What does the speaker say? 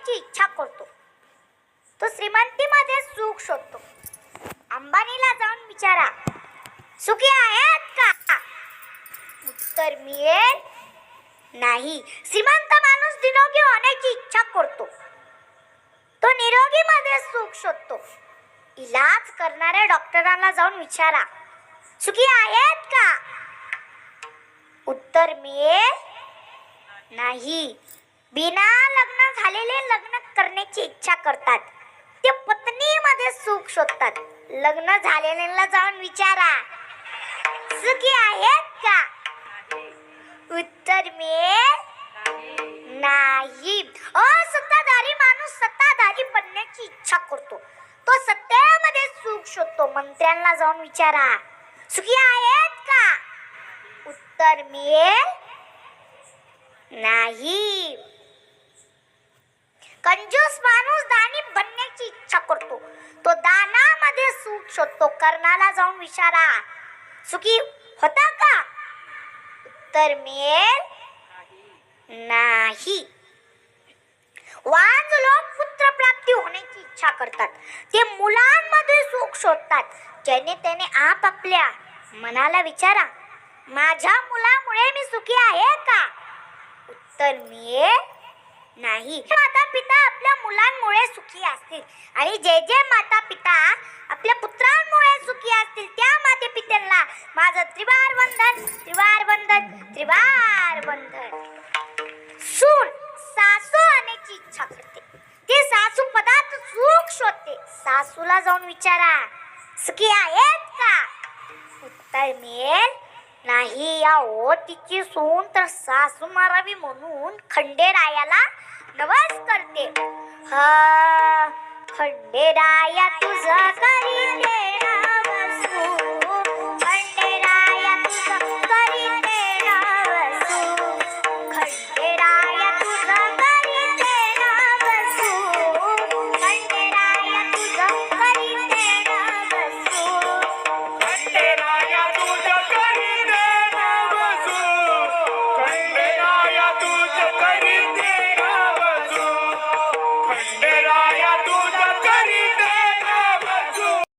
करण्याची इच्छा करतो. तो श्रीमंतीमध्ये सुख शोधतो. अंबानीला जाऊन विचारा सुखी आहेत का? उत्तर मिळेल. नाही श्रीमंत माणूस निरोगी होण्याची इच्छा करतो. तो निरोगी मध्ये सुख शोधतो. इलाज करणाऱ्या डॉक्टरांना जाऊन विचारा. सुखी आहेत का? उत्तर मिळेल. नाही बिना लग्न झालेले लग्न करण्याची इच्छा करतात. ते पत्नीमध्ये सुख शोधतात. लग्न झालेल्यांना जाऊन विचारा. सुखी आहेत का? उत्तर मिळेल नाही. असत्ताधारी माणूस सत्ताधारी बनण्याची इच्छा करतो. तो सत्तेमध्ये सुख शोधतो. मंत्र्यांना जाऊन विचारा. सुखी आहेत का? उत्तर मिळेल नाही. कंजूस माणूस दानी बनण्याची इच्छा करतो. तो दानामध्ये सुख शोधतो. कर्णाला जाऊन विचारा. सुखी होता का? उत्तर मिळेल नाही. वाज लोक पुत्र प्राप्ती होण्याची इच्छा करतात. ते मुलांमध्ये सुख शोधतात. ज्याने त्याने आपापल्या मनाला विचारा. माझ्या मुलामुळे मी सुखी आहे का? उत्तर मिळेल नाही. माता मुलांमुळे सुखी असतील. आणि जे जे माता पिता आपल्या पुत्रांमुळे सुखी असतील त्या माते पित्यांना माझं त्रिवार वंदन त्रिवार वंदन त्रिवार वंदन. सून सासू आणण्याची इच्छा करते. ते सासू पदार्थ सुख शोधते. सासूला जाऊन विचारा सुखी आहेत का? उत्तर मिळेल नाही या ओ तिची सून तर सासू मारावी म्हणून खंडेरायाला नवस करते. हा खंडेराया तुझा करी